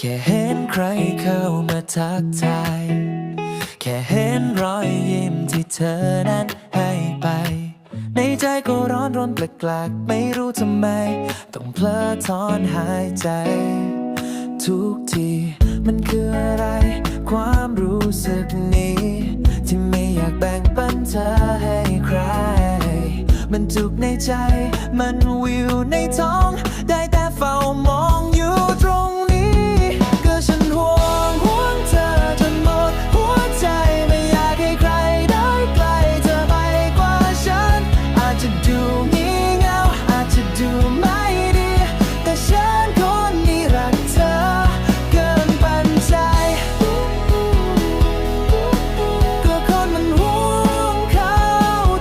แค่เห็นใครเข้ามาทักทาย แค่เห็นรอยยิ้มที่เธอนั้นให้ไป ในใจก็ร้อนรนแปลกๆ ไม่รู้ทำไม ต้องเพลอถอนหายใจ ทุกทีมันคืออะไร ความรู้สึกนี้ ที่ไม่อยากแบ่งปันเธอให้ใคร มันจุกในใจ มันวิวในท้องได้ จจะดูงี่เงาอาจจะดูไม่ดี แต่ฉันคนนี้รักเธอ เกินปันใจ ก็คนมันห่วงเข้า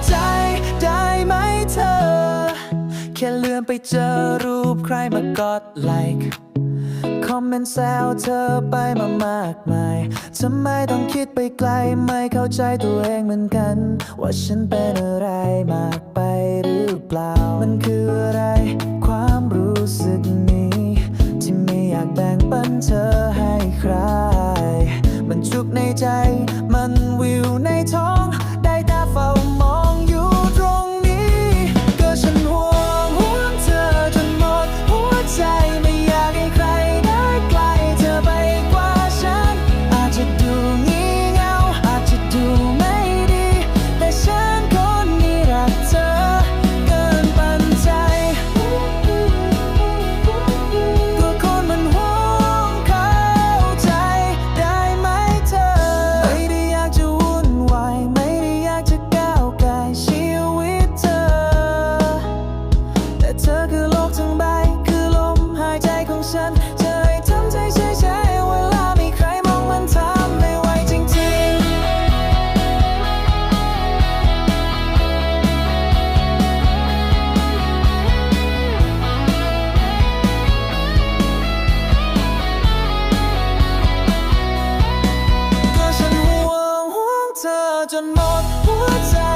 ใจได้ไหมเธอ แค่เลื่อนไปเจอรูปใครมากดไลค์ คอมเมนต์แซวเธอไปมามากมายทำไมต้องคิดไปไกลไม่เข้าใจตัวเองเหมือนกัน ว่าฉันเป็นอะไรมากไปหรือเปล่า มันคืออะไร ความรู้สึกนี้ ที่ไม่อยากแบ่งปันเธอให้ใคร มันจุกในใจ มันวิวในท้อง จนหมดหัวใจ